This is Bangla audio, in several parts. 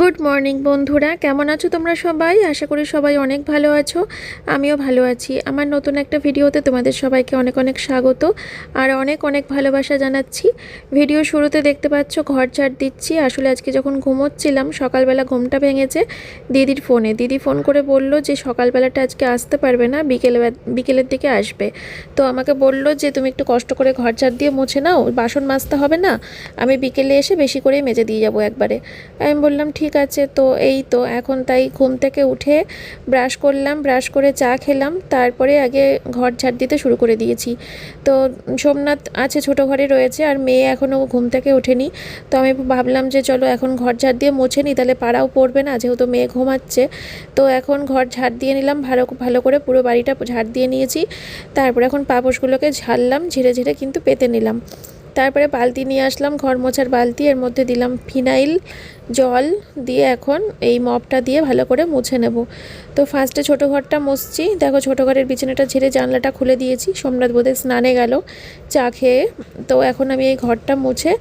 গুড মর্নিং বন্ধুরা। কেমন আছো তোমরা সবাই? আশা করি সবাই অনেক ভালো আছো। আমিও ভালো আছি। আমার নতুন একটা ভিডিওতে তোমাদের সবাইকে অনেক অনেক স্বাগত আর অনেক অনেক ভালোবাসা জানাচ্ছি। ভিডিও শুরুতে দেখতে পাচ্ছ ঘর ঝাড় দিচ্ছি। আসলে আজকে যখন ঘুমোচ্ছিলাম, সকালবেলা ঘুমটা ভেঙেছে দিদির ফোনে। দিদি ফোন করে বলল যে, সকালবেলাটা আজকে আসতে পারবে না, বিকেলে বিকেলের দিকে আসবে। তো আমাকে বলল যে, তুমি একটু কষ্ট করে ঘর ঝাড় দিয়ে মুছে নাও, বাসন মাজতে হবে না। আমি বিকেলে এসে বেশি করেই মেজে দিয়ে যাব একবারে। আমি বললাম, ঠিক আছে, তো এই তো, এখন তাই ঘুম থেকে উঠে ব্রাশ করলাম, ব্রাশ করে চা খেলাম, তারপরে আগে ঘর ঝাড় দিতে শুরু করে দিয়েছি। তো সোমনাথ আছে ছোটো ঘরে রয়েছে, আর মেয়ে এখনও ঘুম থেকে ওঠেনি, তো আমি ভাবলাম যে চলো এখন ঘর ঝাড় দিয়ে মুছে নিই, তাহলে পাড়াও পড়বে না, যেহেতু মেয়ে ঘুমাচ্ছে। তো এখন ঘর ঝাড় দিয়ে নিলাম, ভালো ভালো করে পুরো বাড়িটা ঝাড় দিয়ে নিয়েছি, তারপরে এখন পাপোশগুলোকে ঝাড়লাম ঝিরে ঝিরে কিন্তু পেতে নিলাম। তারপরে বালতি নিয়ে আসলাম, ঘর মোছার বালতি, এর মধ্যে দিলাম ফিনাইল জল দিয়ে এখন এই মপটা দিয়ে ভালো করে মুছে নেব। তো ফার্স্টে ছোটো ঘরটা মুছছি। দেখো ছোটো ঘরের বিছানাটা ঝেড়ে জানলাটা খুলে দিয়েছি। সোমনাথ বোধে স্নানে গেল, চা খেয়ে। তো এখন আমি এই ঘরটা মুছে,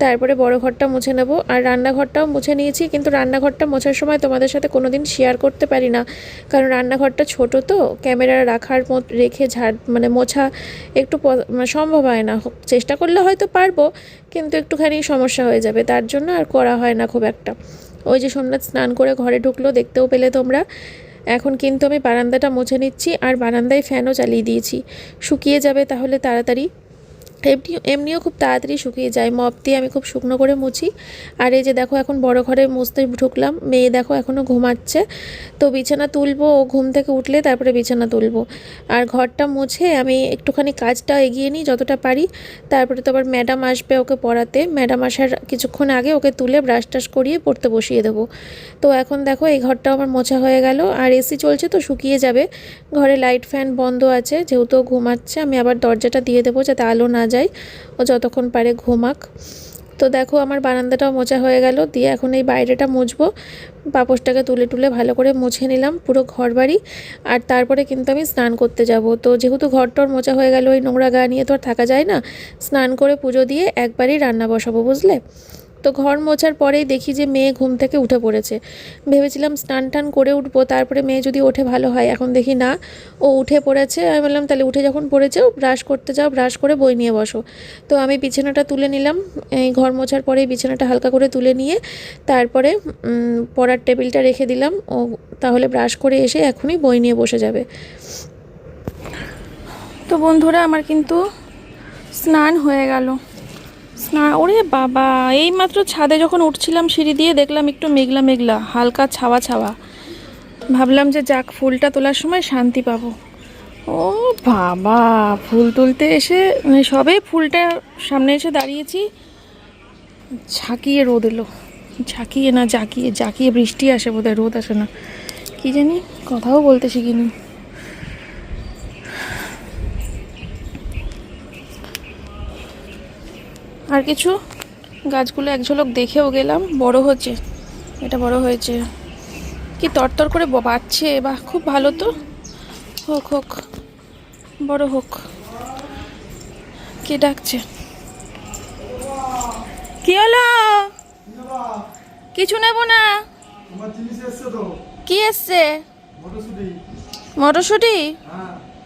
তারপরে বড় ঘরটা মুছে নেব। আর রান্নাঘরটাও মুছে নিয়েছি, কিন্তু রান্নাঘরটা মোছার সময় তোমাদের সাথে কোনো দিন শেয়ার করতে পারি না। কারণ রান্নাঘরটা ছোট তো, ক্যামেরা রাখার রেখে ঝাড় মানে মোছা একটু মানে সম্ভব হয় না। চেষ্টা করলে হয়তো পারব কিন্তু একটুখানি সমস্যা হয়ে যাবে। তার জন্য আর করা হয় না খুব একটা। ওই যে সোমনাথ স্নান করে ঘরে ঢুকলো, দেখতেও পেলে তোমরা। এখন কিন্তু আমি বারান্দাটা মুছে নিচ্ছি আর বারান্দায় ফ্যানও চালিয়ে দিয়েছি। শুকিয়ে যাবে তাহলে তাড়াতাড়ি। এমনি, এমনিও খুব তাড়াতাড়ি শুকিয়ে যায়। মপ দিয়ে আমি খুব শুকনো করে মুছি। আর এই যে দেখো, এখন বড় ঘরে মুছতে ঢুকলাম। মেয়ে দেখো এখনও ঘুমাচ্ছে। তো বিছানা তুলবো, ও ঘুম থেকে উঠলে তারপরে বিছানা তুলবো। আর ঘরটা মুছে আমি একটুখানি কাজটা এগিয়ে নিই যতটা পারি। তারপরে তো আবার ম্যাডাম আসবে ওকে পড়াতে। ম্যাডাম আসার কিছুক্ষণ আগে ওকে তুলে ব্রাশ টাশ করিয়ে পড়তে বসিয়ে দেবো। তো এখন দেখো, এই ঘরটাও আমার মোছা হয়ে গেল। আর এসি চলছে তো, শুকিয়ে যাবে। ঘরে লাইট ফ্যান বন্ধ আছে, যেহেতু ঘুমাচ্ছে, আমি আবার দরজাটা দিয়ে দেবো যাতে আলো না যায়। ও যতক্ষণ পারে ঘুমাক। তো দেখো আমার বারান্দাটাও মোচা হয়ে গেল। দিয়ে এখন এই বাইরেটা মুছবো। পাপোশটাকে তুলে তুলে ভালো করে মুছে নিলাম পুরো ঘর বাড়ি আর তারপরে কিন্তু আমি স্নান করতে যাব। তো যেহেতু ঘরটর মোচা হয়ে গেল, ওই নোংরা গা নিয়ে তো আর থাকা যায় না। স্নান করে পুজো দিয়ে একবারই রান্না বসাবো, বুঝলে? তো ঘর মোছার পরেই দেখি যে মেয়ে ঘুম থেকে উঠে পড়েছে। ভেবেছিলাম স্নান টান করে উঠবো, তারপরে মেয়ে যদি ওঠে ভালো হয়। এখন দেখি না, ও উঠে পড়েছে। আমি বললাম, তাহলে উঠে যখন পড়েছেও ব্রাশ করতে যাও, ব্রাশ করে বই নিয়ে বসো। তো আমি বিছানাটা তুলে নিলাম। এই ঘর মোছার পরেই বিছানাটা হালকা করে তুলে নিয়ে তারপরে পড়ার টেবিলটা রেখে দিলাম। ও তাহলে ব্রাশ করে এসে এখনই বই নিয়ে বসে যাবে। তো বন্ধুরা, আমার কিন্তু স্নান হয়ে গেল। স্নান, ওরে বাবা এই মাত্র ছাদে যখন উঠছিলাম সিঁড়ি দিয়ে দেখলাম একটু মেঘলা মেঘলা, হালকা ছাওয়া ছাওয়া। ভাবলাম যে যাক, ফুলটা তোলার সময় শান্তি পাবো। ও বাবা, ফুল তুলতে এসে মানে সবে ফুলটা সামনে এসে দাঁড়িয়েছি, ঝাঁকিয়ে রোদ এলো। ঝাঁকিয়ে না জাকিয়ে জাকিয়ে বৃষ্টি আসে বোধহয়, রোদ আসে না। কি জানি, কথাও বলতে শিখিনি। আর কিছু? গাছগুলো এক ঝলক দেখেও গেলাম। বড় হচ্ছে। এটা বড় হয়েছে। কি তরতর করে ব- বাড়ছে? বাহ, খুব ভালো তো। হোক হোক। বড় হোক। কে ডাকছে? কি হলো? কিছু নেব না। কি এসছে? মটরশুটি?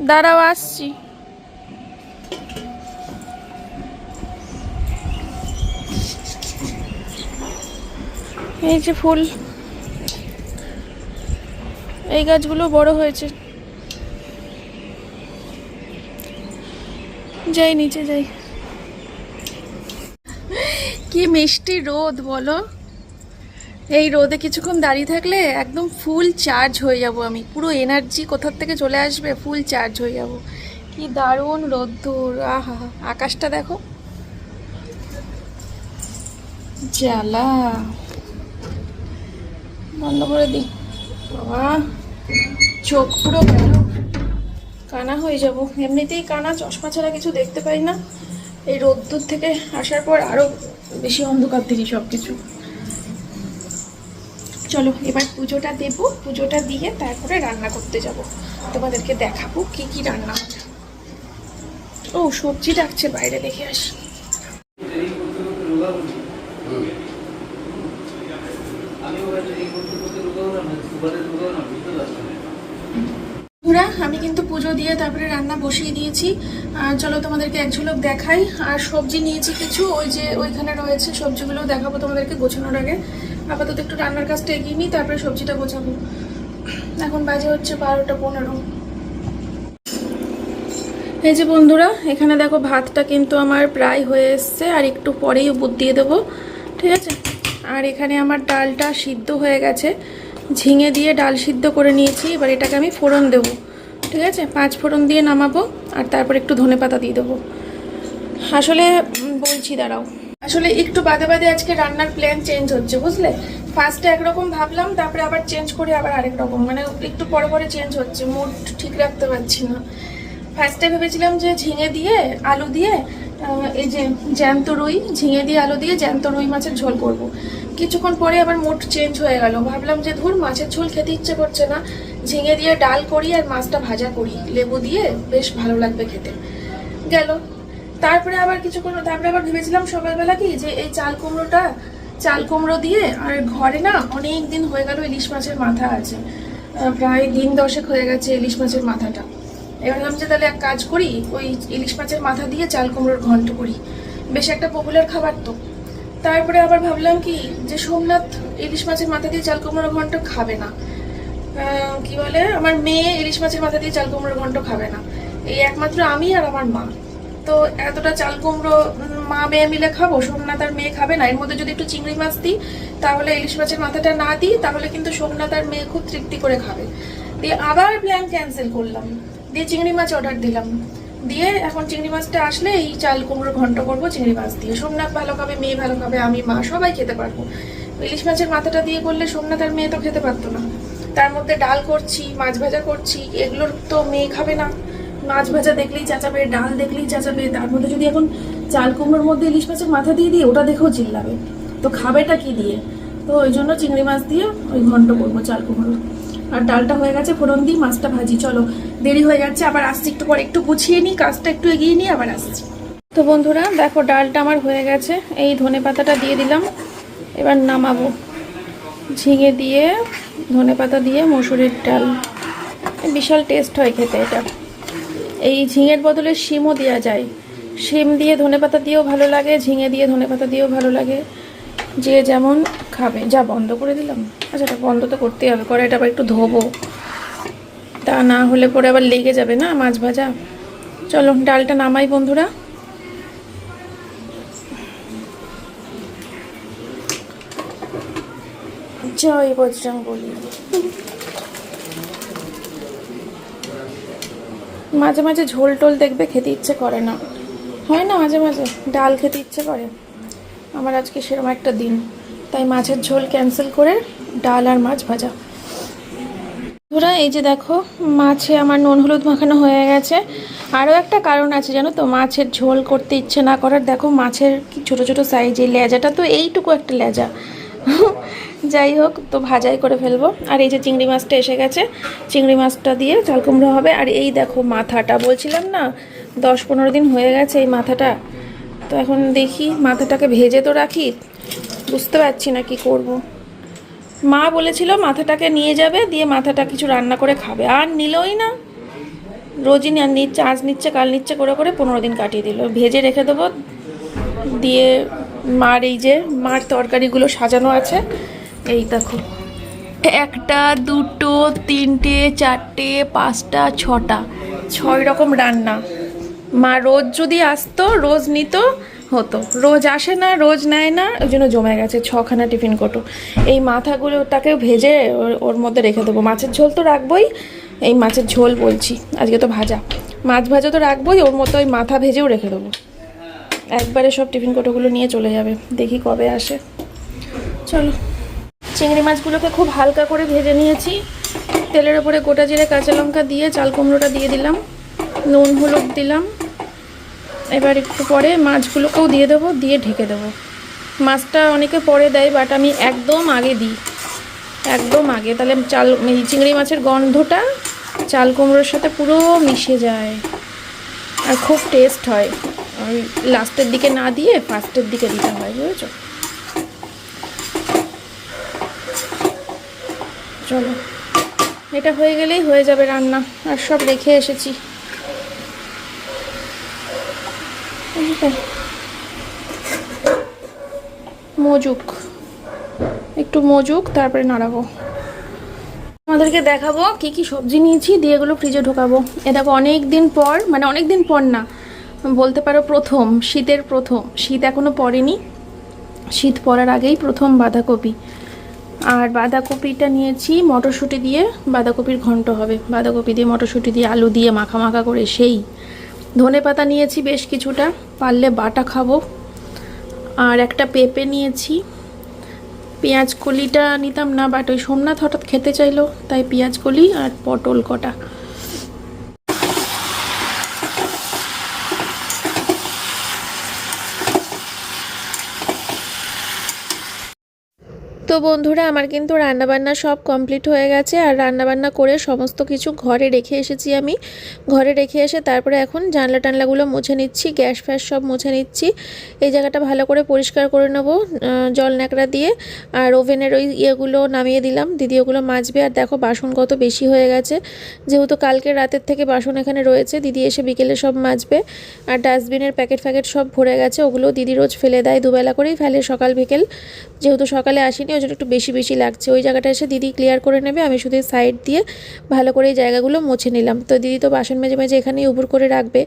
দাঁড়াও, আসছি। এই যে ফুল। এই গাছগুলো বড় হয়েছে। যাই, নিচে যাই। কি মিষ্টি রোদ, বলো। এই রোদে কিছুক্ষণ দাঁড়িয়ে থাকলে একদম ফুল চার্জ হয়ে যাব আমি। পুরো এনার্জি কোথার থেকে চলে আসবে? ফুল চার্জ হয়ে যাব। কি দারুণ রোদ্দুর। আহা, আকাশটা দেখো। জ্বালা। বন্ধ করে দিই। বাবা, চোখ পুরো গেল। কানা হয়ে যাব। এমনিতেই কানা, চশমা ছাড়া কিছু দেখতে পাই না। এই রোদ্দুর থেকে আসার পর আরও বেশি অন্ধকার দেখি সব কিছু চলো, এবার পুজোটা দেব। পুজোটা দিয়ে তারপরে রান্না করতে যাব। তোমাদেরকে দেখাবো কি কি রান্না ও, সবজি ডাকছে, বাইরে দেখে আসি। আমি কিন্তু পুজো দিয়ে তারপরে রান্না বসিয়ে দিয়েছি। আর চলো তোমাদেরকে এক ঝলক দেখাই। আর সবজি নিয়েছি কিছু, ওই যে ওইখানে রয়েছে সবজিগুলো, দেখাবো তোমাদেরকে গোছানোর আগে। আপাতত একটু রান্নার কাজটা এগিয়ে নিই, তারপরে সবজিটা গোছাবো। এখন বাজে হচ্ছে বারোটা পনেরো। এই যে বন্ধুরা, এখানে দেখো ভাতটা কিন্তু আমার প্রায় হয়ে এসছে, আর একটু পরেই উপর দিয়ে দেবো। ঠিক আছে? আর এখানে আমার ডালটা সিদ্ধ হয়ে গেছে। ঝিঙে দিয়ে ডাল সিদ্ধ করে নিয়েছি, এবার এটাকে আমি ফোড়ন দেবো, ঠিক আছে? পাঁচ ফোড়ন দিয়ে নামাবো, আর তারপর একটু ধনে পাতা দিয়ে দেবো। আসলে বলছি, দাঁড়াও। আসলে একটু বাদে বাদে আজকে রান্নার প্ল্যান চেঞ্জ হচ্ছে, বুঝলে? ফার্স্টে একরকম ভাবলাম, তারপরে আবার চেঞ্জ করে আবার আরেক রকম মানে একটু পরে পরে চেঞ্জ হচ্ছে মুড ঠিক রাখতে পারছি না। ফার্স্টে ভেবেছিলাম যে ঝিঙে দিয়ে আলু দিয়ে এই যে জ্যান্ত রুই, ঝিঙে দিয়ে আলু দিয়ে জ্যান্ত রুই মাছের ঝোল করব। কিছুক্ষণ পরে আবার মুড চেঞ্জ হয়ে গেল। ভাবলাম যে ধুর, মাছের ঝোল খেতে ইচ্ছে করছে না। ঝিঙে দিয়ে ডাল করি আর মাছটা ভাজা করি। লেবু দিয়ে বেশ ভালো লাগবে খেতে। গেল। তারপরে আবার কিছুক্ষণ, তারপরে আবার ভেবেছিলাম সকালবেলা কি যে এই চাল কুমড়োটা, চাল কুমড়ো দিয়ে আর ঘরে না অনেক দিন হয়ে গেল ইলিশ মাছের মাথা আছে। প্রায় দিন দশেক হয়ে গেছে ইলিশ মাছের মাথাটা। এবার ভাবলাম যে তাহলে এক কাজ করি, ওই ইলিশ মাছের মাথা দিয়ে চাল কুমড়োর ঘন্ট করি। বেশ একটা পপুলার খাবার তো। তারপরে আবার ভাবলাম কি, যে সোমনাথ ইলিশ মাছের মাথা দিয়ে চাল কুমড়ো ঘন্ট খাবে না। কি বলে? আমার মেয়ে ইলিশ মাছের মাথা দিয়ে চাল কুমড়ো ঘন্ট খাবে না। এই একমাত্র আমি আর আমার মা। তো এতটা চাল কুমড়ো মা মেয়ে মিলে খাব, সোমনাথ আর মেয়ে খাবে না। এর মধ্যে যদি একটু চিংড়ি মাছ দিই, তাহলে ইলিশ মাছের মাথাটা না দিই, তাহলে কিন্তু সোমনাথ আর মেয়ে খুব তৃপ্তি করে খাবে। দিয়ে আবার প্ল্যান ক্যান্সেল করলাম। দিয়ে চিংড়ি মাছ অর্ডার দিলাম। দিয়ে এখন চিংড়ি মাছটা আসলে এই চাল কুমড়ো ঘন্ট করব চিংড়ি মাছ দিয়ে। সোমনাথ ভালো খাবে, মেয়ে ভালো খাবে, আমি, মা সবাই খেতে পারব। ইলিশ মাছের মাথাটা দিয়ে করলে সোমনাথ আর মেয়ে তো খেতে পারতো না। তার মধ্যে ডাল করছি, মাছ ভাজা করছি, এগুলোর তো মেয়ে খাবে না। মাছ ভাজা দেখলেই চাচাবে, ডাল দেখলেই চাচাবে। তার মধ্যে যদি এখন চাল কুমড়োর মধ্যে ইলিশ মাছের মাথা দিয়ে দিই, ওটা দেখেও চিল্লাবে। তো খাবেটা কি দিয়ে? তো ওই জন্য চিংড়ি মাছ দিয়ে ওই ঘন্ট করব চাল কুমড়ো আর ডালটা হয়ে গেছে, ফোড়ন দিই মাছটা ভাজি। চলো, দেরি হয়ে যাচ্ছে, আবার আসছি। একটু পরে একটু গুছিয়ে নিই, কাজটা একটু এগিয়ে নিই আবার আসছি। তো বন্ধুরা, দেখো, ডালটা আমার হয়ে গেছে। এই ধনে পাতাটা দিয়ে দিলাম। এবার নামাবো। ঝিঙে দিয়ে, ধনে পাতা দিয়ে মসুরির ডাল। বিশাল টেস্ট হয় খেতে এটা। এই ঝিঙের বদলে শিমও দেওয়া যায়। শিম দিয়ে ধনে পাতা দিয়েও ভালো লাগে, ঝিঙে দিয়ে ধনে পাতা দিয়েও ভালো লাগে। যে যেমন খাবে। যা বন্ধ করে দিলাম। আচ্ছা এটা বন্ধ তো করতেই হবে। করে এটা আবার একটু ধোবো। তা না হলে পরে আবার লেগে যাবে না মাছ ভাজা? চলো, ডালটা নামাই বন্ধুরা। জয় বজরং বলি মাঝে মাঝে ঝোল টোল দেখবে, খেতে ইচ্ছে করে না। হয় না মাঝে মাঝে? ডাল খেতে ইচ্ছে করে? আমার আজকে সেরকম একটা দিন। তাই মাছের ঝোল ক্যান্সেল করে ডাল আর মাছ ভাজা। বন্ধুরা, এই যে দেখো, মাছে আমার নুন হলুদ মাখানো হয়ে গেছে। আরও একটা কারণ আছে, জানো তো? মাছের ঝোল করতে ইচ্ছে না করার। দেখো, মাছের কি ছোটো ছোটো সাইজ এই লেজাটা তো এইটুকু একটা লেজা। যাই হোক, তো ভাজাই করে ফেলব। আর এই যে চিংড়ি মাছটা এসে গেছে। চিংড়ি মাছটা দিয়ে চাল কুমড়ো হবে। আর এই দেখো, মাথাটা বলছিলাম না, দশ পনেরো দিন হয়ে গেছে এই মাথাটা। তো এখন দেখি, মাথাটাকে ভেজে তো রাখি বুঝতে পারছি না কি করব। মা বলেছিল মাথাটাকে নিয়ে যাবে, দিয়ে মাথাটা কিছু রান্না করে খাবে। আর নিলই না। রোজই না নিচ্ছে, আজ নিচ্ছে, কাল নিচ্ছে, করে করে পনেরো দিন কাটিয়ে দিল। ভেজে রেখে দেবো। দিয়ে মার এই যে, মার তরকারিগুলো সাজানো আছে। এই দেখো। একটা, দুটো, তিনটে, চারটে, পাঁচটা, ছটা। ছয় রকম রান্না। মা রোজ যদি আসতো, রোজ নিত হতো। রোজ আসে না, রোজ নেয় না, ওই জন্য জমে গেছে ছখানা টিফিন কোটো। এই মাথাগুলোটাকেও ভেজে ওর- ওর মধ্যে রেখে দেবো। মাছের ঝোল তো রাখবোই, এই মাছের ঝোল বলছি, আজকে তো ভাজা। মাছ ভাজা তো রাখবোই, ওর মতো ওই মাথা ভেজেও রেখে দেবো। একবারে সব টিফিন কোটোগুলো নিয়ে চলে যাবে, দেখি কবে আসে। চলো। চিংড়ি মাছগুলোকে খুব হালকা করে ভেজে নিয়েছি। তেলের ওপরে গোটা জিরে, কাঁচা লঙ্কা দিয়ে চাল কুমড়োটা দিয়ে দিলাম। নুন, হলুদ দিলাম। এবার একটু পরে মাছগুলোকেও দিয়ে দেবো, দিয়ে ঢেকে দেবো। মাছটা অনেকে পরে দেয় বাট আমি একদম আগে দিই। একদম আগে। তাহলে চাল, এই চিংড়ি মাছের গন্ধটা চাল কুমড়োর সাথে পুরো মিশে যায়। আর খুব টেস্ট হয়। ওই লাস্টের দিকে না দিয়ে ফার্স্টের দিকে দিতে হয়, বুঝেছ? চলো। এটা হয়ে গেলেই হয়ে যাবে রান্না। আর সব রেখে এসেছি। বুঝলে? মজুক। একটু মজুক, তারপরে নাড়াবো। আমাদেরকে দেখাবো কি কি সবজি নিয়েছি, দিয়ে এগুলো ফ্রিজে ঢোকাবো। এ দেখো অনেক দিন পর মানে অনেক দিন পর না, বলতে পারো প্রথম, শীতের প্রথম। শীত এখনও পড়েনি। শীত পড়ার আগেই প্রথম বাঁধাকপি। আর বাঁধাকপিটা নিয়েছি মটরশুঁটি দিয়ে, বাঁধাকপির ঘন্ট হবে। বাঁধাকপি দিয়ে, মটরশুঁটি দিয়ে, আলু দিয়ে মাখা মাখা করে সেই ধনে পাতা নিয়েছি বেশ কিছুটা, পারলে বাটা খাব। আর একটা পেঁপে নিয়েছি। পেঁয়াজ কলিটা নিতাম না বাট ওই সোমনাথ হঠাৎ খেতে চাইলো, তাই পেঁয়াজ কলি আর পটল কটা। তো বন্ধুরা, আমার কিন্তু রান্নাবান্না সব কমপ্লিট হয়ে গেছে আর রান্নাবান্না করে সমস্ত কিছু ঘরে রেখে এসেছি আমি। ঘরে রেখে এসে তারপরে এখন জানলা টানলাগুলো মুছে নিচ্ছি, গ্যাস ফ্যাস সব মুছে নিচ্ছি। এই জায়গাটা ভালো করে পরিষ্কার করে নেব জল ন্যাকড়া দিয়ে। আর ওভেনের ওই ইয়েগুলো নামিয়ে দিলাম দিদি ওগুলো মাজবে। আর দেখো বাসন কত বেশি হয়ে গেছে। যেহেতু কালকে রাতের থেকে বাসন এখানে রয়েছে, দিদি এসে বিকেলে সব মাজবে। আর ডাস্টবিনের প্যাকেট ফ্যাকেট সব ভরে গেছে, ওগুলো দিদি রোজ ফেলে দেয় দুবেলা করেই ফেলে সকাল বিকেল। যেহেতু সকালে আসিনি জন্য একটু বেশি বেশি লাগছে। ওই জায়গাটা এসে দিদি ক্লিয়ার করে নেবে, আমি শুধু সাইড দিয়ে ভালো করে এই জায়গাগুলো মুছে নিলাম। তো দিদি তো বাসন মেজে মেজে এখানেই উবুর করে রাখবে,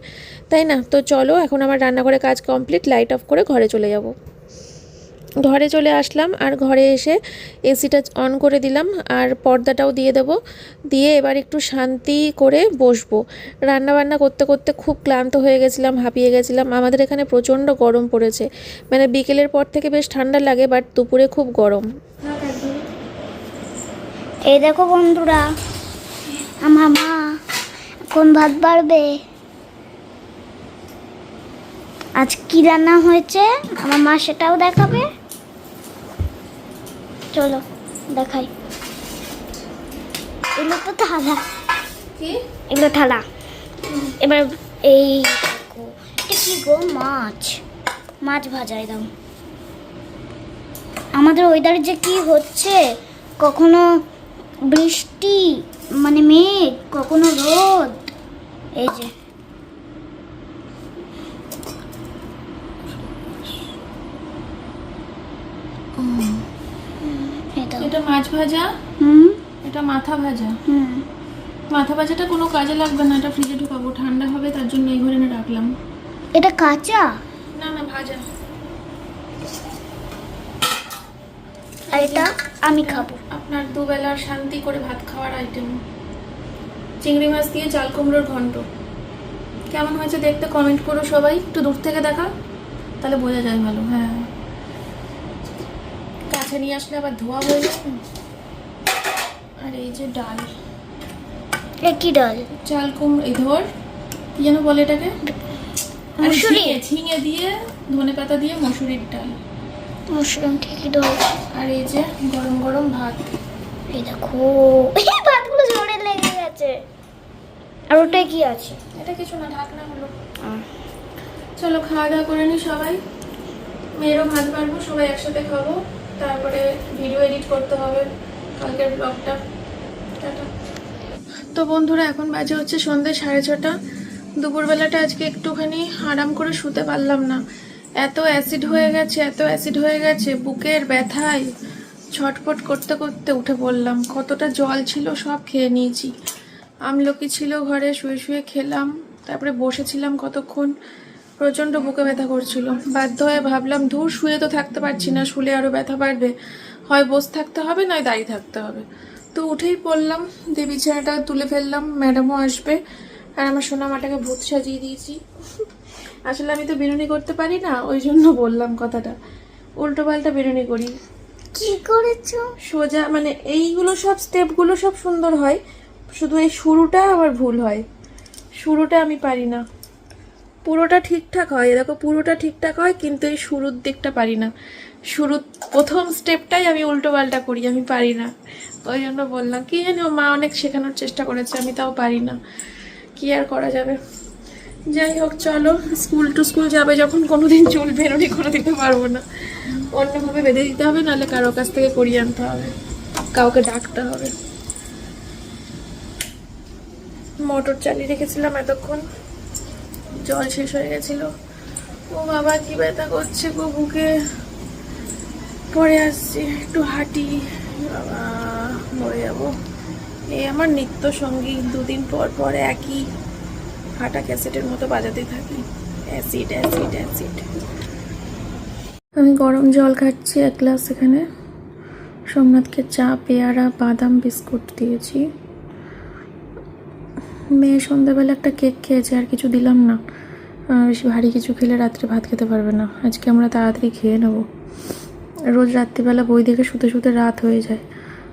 তাই না? তো চলো, এখন আমার রান্নাঘরে কাজ কমপ্লিট লাইট অফ করে ঘরে চলে যাব। ঘরে চলে আসলাম আর ঘরে এসে এসিটা অন করে দিলাম আর পর্দাটাও দিয়ে দেবো। দিয়ে এবার একটু শান্তি করে বসবো। রান্না বান্না করতে করতে খুব ক্লান্ত হয়ে গেছিলাম, হাঁপিয়ে গেছিলাম। আমাদের এখানে প্রচণ্ড গরম পড়েছে। মানে বিকেলের পর থেকে বেশ ঠান্ডা লাগে বাট দুপুরে খুব গরম। এই দেখো বন্ধুরা আমার মা, এখন ভাত বাড়বে। আজ কি রান্না হয়েছে? আমার মা সেটাও দেখাবে। চলো দেখাই। এগুলো তো থালা। কি? এগুলো থালা। এবার এই এটা কি গো মাছ? মাছ ভাজাই দাও আমাদের ওয়েদার যে কি হচ্ছে কখনো বৃষ্টি মানে মেঘ কখনো রোদ। এই যে। এটা মাছ ভাজা। হুম। এটা মাথা ভাজা। হুম। মাথা ভাজাটা কোনো কাজে লাগবে না এটা ফ্রিজে ঢুকাবো। ঠান্ডা হবে তার জন্য এই ঘরে রাখলাম। এটা কাঁচা? না না ভাজা। আর এটা আমি খাব। আপনার দুবেলার শান্তি করে ভাত খাওয়ার আইটেম চিংড়ি মাছ দিয়ে চাল কুমড়োর ঘন্ট। কেমন হয়েছে দেখতে কমেন্ট করো সবাই। একটু দূর থেকে দেখা তাহলে বোঝা যায় ভালো। হ্যাঁ। কাছে নিয়ে আসলে আবার ধোয়া হয়ে যাবে? আর এই যে ডাল। কি ডাল? চাল কুমড়ো এই ধর কি যেন বলে এটাকে? মুসুরি? ঝিঙে দিয়ে ধনে পাতা দিয়ে মসুরির ডাল। মুসরুম ঠিকই ডাল আর এই যে গরম গরম ভাত। এই দেখো এই ভাতগুলো জোরে লেগে গেছে। আর ওটাই কি আছে? এটা কিছু না ঢাকনা হলো চলো খাওয়া দাওয়া করে নি সবাই। মেয়েরও ভাত বাড়বো সবাই একসাথে খাব। তারপরে ভিডিও এডিট করতে হবে। কালকের ব্লগটা তো বন্ধুরা, এখন বাজে হচ্ছে সন্ধ্যে সাড়ে ছটা। দুপুরবেলাটা আজকে একটুখানি আরাম করে শুতে পারলাম না। এত অ্যাসিড হয়ে গেছে, এত অ্যাসিড হয়ে গেছে, বুকের ব্যথায় ছটফট করতে করতে উঠে পড়লাম। কতটা জল ছিল সব খেয়ে নিয়েছি। আমলকি ছিল ঘরে, শুয়ে শুয়ে খেলাম, তারপরে বসেছিলাম কতক্ষণ। প্রচণ্ড বুকে ব্যথা করছিল। বাধ্য হয়ে ভাবলাম দূর শুয়ে তো থাকতে পারছি না শুলে আরও ব্যথা বাড়বে। হয় বসে থাকতে হবে নয় দাঁড়িয়ে থাকতে হবে। তো উঠেই পড়লাম দিয়ে বিছানাটা তুলে ফেললাম ম্যাডামও আসবে। আর আমার সোনামাটাকে ভূত সাজিয়ে দিয়েছি। আসলে আমি তো বিনুনি করতে পারি না ওই জন্য বললাম কথাটা। উল্টো পাল্টা বিনুনি করি। কি করেছ? সোজা মানে এইগুলো সব স্টেপগুলো সব সুন্দর হয়। শুধু এই শুরুটা আমার ভুল হয়। শুরুটা আমি পারি না। পুরোটা ঠিকঠাক হয়। দেখো, পুরোটা ঠিকঠাক হয়, কিন্তু এই শুরুর দিকটা পারি না। শুরু প্রথম স্টেপটাই আমি উল্টো পাল্টা করি, আমি পারি না। ওই জন্য বললাম, কি জানি ও মা অনেক শেখানোর চেষ্টা করেছে, আমি তাও পারি না। কি আর করা যাবে? যাই হোক, চলো স্কুল টু স্কুল যাবে, যখন কোনোদিন চুল বেরোনি করে দিতে পারব না। অন্যভাবে বেঁধে দিতে হবে, নাহলে কারও কাছ থেকে করিয়ে আনতে হবে। কাউকে ডাকতে হবে। মোটর চালিয়ে রেখেছিলাম এতক্ষণ। জল শেষ হয়ে গেছিল। ও বাবা, কি ব্যথা করছে গো বুকে। পরে আসছি, একটু হাঁটি। বাবা, মরে যাব। এই আমার নিত্য সঙ্গী দুদিন পর পর একই। ফাটা ক্যাসেটের মতো বাজাতে থাকি। Acid acid acid. আমি গরম জল খাচ্ছি এক গ্লাস এখানে। সোমনাথকে চা, পেয়ারা, বাদাম, বিস্কুট দিয়েছি। মেয়ে সন্ধ্যাবেলা একটা কেক খেয়েছে আর কিছু দিলাম না। বেশি ভারী কিছু খেলে রাত্রে ভাত খেতে পারবে না। আজকে আমরা তাড়াতাড়ি খেয়ে নেব। রোজ রাত্রিবেলা বই দেখে শুতে শুতে রাত হয়ে যায়।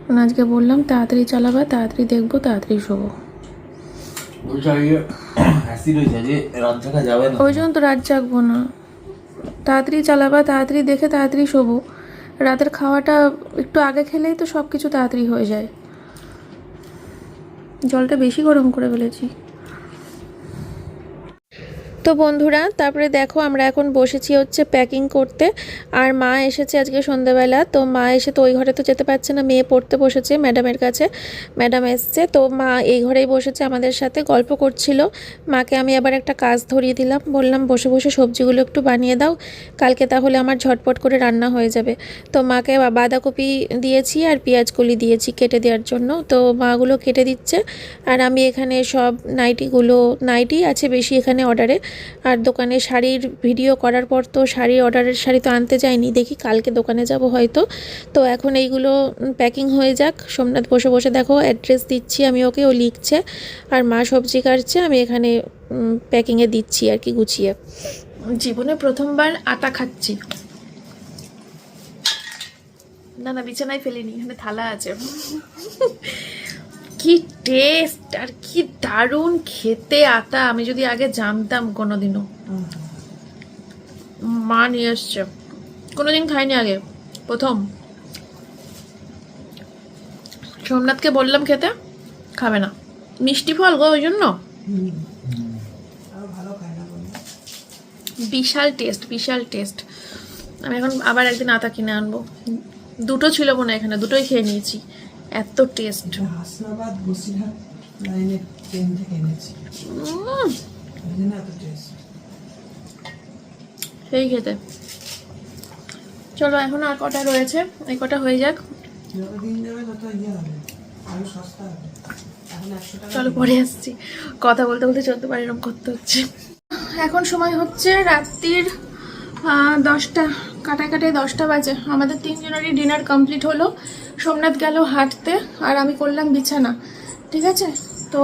মানে আজকে বললাম তাড়াতাড়ি চালাবা তাড়াতাড়ি দেখব তাড়াতাড়ি শোবো। ওই জন্য তো রাত জাগবো না। তাড়াতাড়ি চালাবা তাড়াতাড়ি দেখে তাড়াতাড়ি শোবো। রাতের খাওয়াটা একটু আগে খেলেই তো সব কিছু তাড়াতাড়ি হয়ে যায়। জলটা বেশি গরম করে ফেলেছি। তো বন্ধুরা, তারপরে দেখো আমরা এখন বসেছি হচ্ছে প্যাকিং করতে। আর মা এসেছে আজকে সন্ধ্যাবেলা, তো মা এসে তো ওই ঘরে তো যেতে পারছে না, মেয়ে পড়তে বসেছে ম্যাডামের কাছে। ম্যাডাম এসছে, তো মা এই ঘরেই বসেছে আমাদের সাথে, গল্প করছিল। মাকে আমি আবার একটা কাজ ধরিয়ে দিলাম, বললাম বসে বসে সবজিগুলো একটু বানিয়ে দাও, কালকে তাহলে আমার ঝটপট করে রান্না হয়ে যাবে। তো মাকে বাঁধাকপি দিয়েছি আর পেঁয়াজ কলি দিয়েছি কেটে দেওয়ার জন্য। তো মাগুলো কেটে দিচ্ছে, আর আমি এখানে সব নাইটিগুলো, নাইটি আছে বেশি এখানে অর্ডারে আর দোকানে শাড়ির ভিডিও করার পর তো শাড়ি অর্ডারের শাড়ি তো আনতে যাইনি, দেখি কালকে দোকানে যাব হয়তো। তো এখন এইগুলো প্যাকিং হয়ে যাক, সোমনাথ বসে বসে দেখো অ্যাড্রেস দিচ্ছি আমি ওকে, ও লিখছে আর মা সবজি কাটছে, আমি এখানে প্যাকিংয়ে দিচ্ছি আর কি গুছিয়ে। জীবনে প্রথমবার আটা খাচ্ছি। না না, বিছানায় ফেলিনি, এখানে থালা আছে। কি টেস্ট আর কি দারুণ খেতে আতা, আমি যদি আগে জানতাম কোনোদিনও। মা নিয়ে এসছে। কোনোদিন খাইনি আগে, প্রথম। সোমনাথকে বললাম খেতে, খাবে না। মিষ্টি ফল গো, ওই জন্য? বিশাল টেস্ট বিশাল টেস্ট আমি এখন আবার একদিন আতা কিনে আনব। দুটো ছিল মনে এখানে, দুটোই খেয়ে নিয়েছি। এত টেস্ট হাসনাবাদ বসিরহাট লাইনের ট্রেন থেকে এনেছি। ওই জন্য এত টেস্ট সেই খেতে। চলো এখন আর কটা রয়েছে? এই কটা হয়ে যাক। ইয়ে চলো পরে আসছি। কথা বলতে বলতে চলতে পারি এরকম করতে হচ্ছে। এখন সময় হচ্ছে রাত্রির দশটা কাটায় কাটায় দশটা বাজে। আমাদের তিনজনেরই ডিনার কমপ্লিট হলো। সোমনাথ গেল হাঁটতে, আর আমি করলাম বিছানা, ঠিক আছে? তো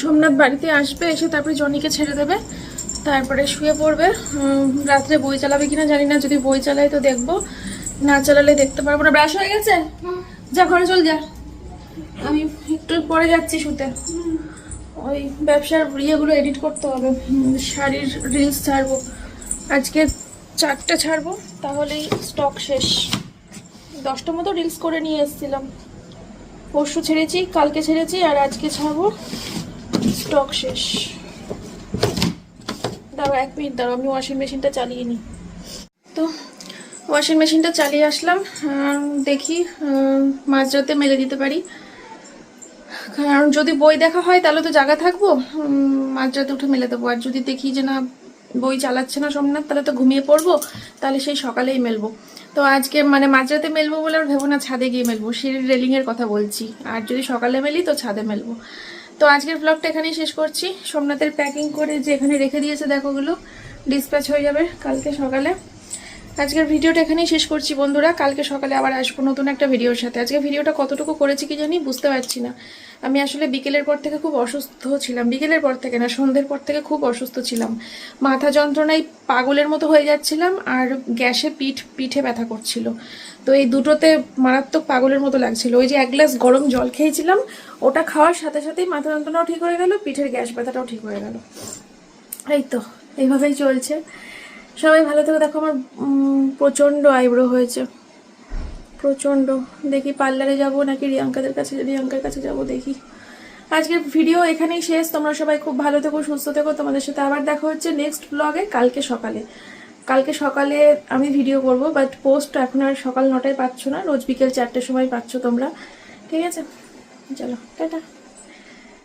সোমনাথ বাড়িতে আসবে, এসে তারপরে জনিকে ছেড়ে দেবে, তারপরে শুয়ে পড়বে রাত্রে বই চালাবে কিনা জানি না, যদি বই চালাই তো দেখব, না চালালে দেখতে পারব না। ব্রাশ হয়ে গেছে? যা, ঘরে চল যা। আমি একটু পরে যাচ্ছি শুতে। ওই ব্যবসার ইয়েগুলো এডিট করতে হবে শাড়ির রিলস ছাড়বো। আজকে চারটে ছাড়বো, তাহলেই স্টক শেষ। দশটা মতো রিলস করে নিয়ে এসেছিলাম। পরশু ছেড়েছি, কালকে ছেড়েছি, আর আজকে ছাড়বো। স্টক শেষ। দাঁড়াও এক মিনিট দাঁড়াও, আমি ওয়াশিং মেশিনটা চালিয়ে নিই। তো ওয়াশিং মেশিনটা চালিয়ে আসলাম। দেখি মাঝরাতে মেলে দিতে পারি। কারণ যদি বই দেখা হয়, তাহলে তো জায়গা থাকব। মাঝরাতে উঠে মেলে দেবো। আর যদি দেখি যে না, বই চালাচ্ছে না সোমনাথ, তাহলে তো ঘুমিয়ে পড়ব। তাহলে সেই সকালেই মেলবো। তো আজকে মানে মাঝরাতে মেলবো বলে আর ভেবো না, ছাদে গিয়ে মেলবো। সিঁড়ির রেলিংয়ের কথা বলছি। আর যদি সকালে মেলি তো ছাদে মেলবো। তো আজকের ব্লগটা এখানেই শেষ করছি। সোমনাথের প্যাকিং করে যে এখানে রেখে দিয়েছে, দেখো ওগুলো। ডিসপ্যাচ হয়ে যাবে কালকে সকালে। আজকের ভিডিওটা এখানেই শেষ করছি বন্ধুরা। কালকে সকালে আবার আসব নতুন একটা ভিডিওর সাথে। আজকে ভিডিওটা কতটুকু করেছি কি জানি বুঝতে পারছি না। আমি আসলে বিকেলের পর থেকে খুব অসুস্থ ছিলাম। বিকেলের পর থেকে না, সন্ধ্যের পর থেকে খুব অসুস্থ ছিলাম। মাথা যন্ত্রণায় পাগলের মতো হয়ে যাচ্ছিলাম আর গ্যাসে পিঠ, পিঠে ব্যথা করছিল। তো এই দুটোতে মারাত্মক পাগলের মতো লাগছিল। ওই যে এক গ্লাস গরম জল খেয়েছিলাম, ওটা খাওয়ার সাথে সাথেই মাথা যন্ত্রণাও ঠিক হয়ে গেল, পিঠের গ্যাস ব্যথাটাও ঠিক হয়ে গেল। এই তো, এইভাবেই চলছে। সবাই ভালো থেকে। দেখো আমার প্রচণ্ড আইব্রো হয়েছে। প্রচণ্ড। দেখি পার্লারে যাব নাকি রিয়াঙ্কাদের কাছে রিয়াঙ্কার কাছে যাব দেখি। আজকের ভিডিও এখানেই শেষ। তোমরা সবাই খুব ভালো থেকো, সুস্থ থেকো। তোমাদের সাথে আবার দেখা হচ্ছে নেক্সট ব্লগে কালকে সকালে। কালকে সকালে আমি ভিডিও করব বাট পোস্ট এখন আর সকাল নটায় পাচ্ছ না। রোজ বিকেল চারটের সময় পাচ্ছ তোমরা। ঠিক আছে? চলো, টাটা।